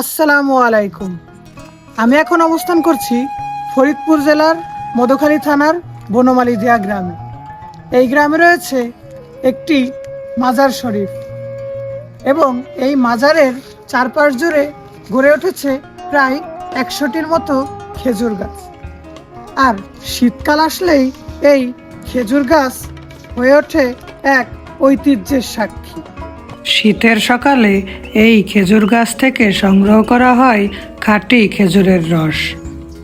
আসসালামু আলাইকুম। আমি এখন অবস্থান করছি ফরিদপুর জেলার মধুখালী থানার বনমালীদিয়া গ্রামে। এই গ্রামে রয়েছে একটি মাজার শরীফ এবং এই মাজারের চারপাশ জুড়ে গড়ে উঠেছে প্রায় একশোটির মতো খেজুর গাছ। আর শীতকাল আসলেই এই খেজুর গাছ হয়ে ওঠে এক ঐতিহ্যের সাক্ষী। শীতের সকালে এই খেজুর গাছ থেকে সংগ্রহ করা হয় খাঁটি খেজুরের রস।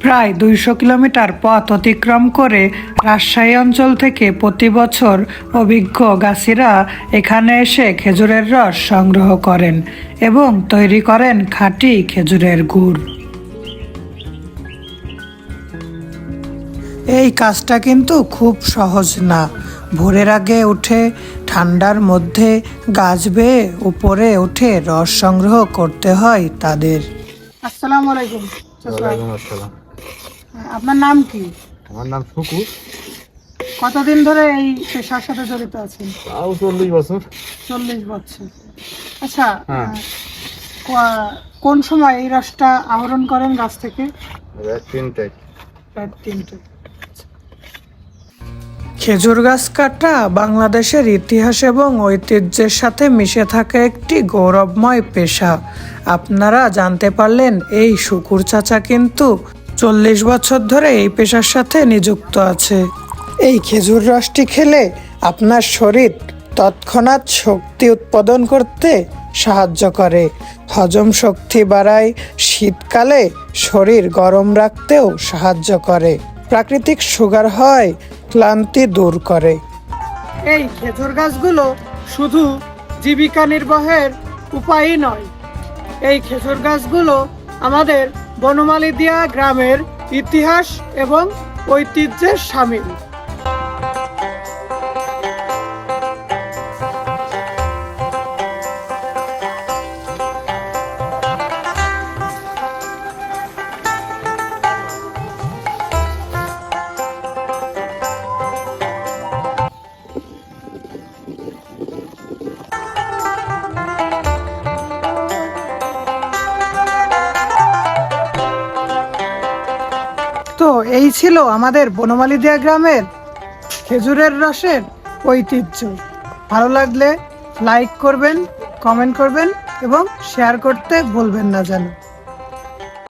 প্রায় দুইশো কিলোমিটার পথ অতিক্রম করে রাজশাহী অঞ্চল থেকে প্রতি বছর অভিজ্ঞ গাছিরা এখানে এসে খেজুরের রস সংগ্রহ করেন এবং তৈরি করেন খাঁটি খেজুরের গুড়। এই কাজটা কিন্তু খুব সহজ না। ভোরের আগে উঠে ঠান্ডার মধ্যে গাছ বেয়ে উপরে উঠে রস সংগ্রহ করতে হয় তাদের। আসসালামু আলাইকুম। ওয়ালাইকুম আসসালাম। আপনার নাম কি? আমার নাম শুকুর কতদিন ধরে এই পেশার সাথে জড়িত আছেন? তাও চল্লিশ বছর। চল্লিশ বছর। আচ্ছা হ্যাঁ। কোন সময় এই রসটা আহরণ করেন গাছ থেকে? রাত তিনটায় রাত তিনটে খেজুর গাছ কাটা বাংলাদেশের ইতিহাস এবং ঐতিহ্যের সাথে মিশে থাকা একটি গৌরবময় পেশা। আপনারা জানতে পারলেন, এই শুকুর চাচা কিন্তু চল্লিশ বছর ধরে এই পেশার সাথে নিযুক্ত আছে। এই খেজুর রসটি খেলে আপনার শরীর তৎক্ষণাৎ শক্তি উৎপাদন করতে সাহায্য করে। হজম শক্তি বাড়ায়, শীতকালে শরীর গরম রাখতেও সাহায্য করে। প্রাকৃতিক সুগার হয়, ক্লান্তি দূর করে। এই খেজুর গাছগুলো শুধু জীবিকা নির্বাহের উপায়ই নয়। এই খেজুর গাছগুলো আমাদের বনমালিদিয়া গ্রামের ইতিহাস এবং ঐতিহ্যের সামিল। তো এই ছিল আমাদের বনমালিদিয়া গ্রামের খেজুরের রসের ঐতিহ্য। ভালো লাগলে লাইক করবেন কমেন্ট করবেন এবং শেয়ার করতে ভুলবেন না যেন।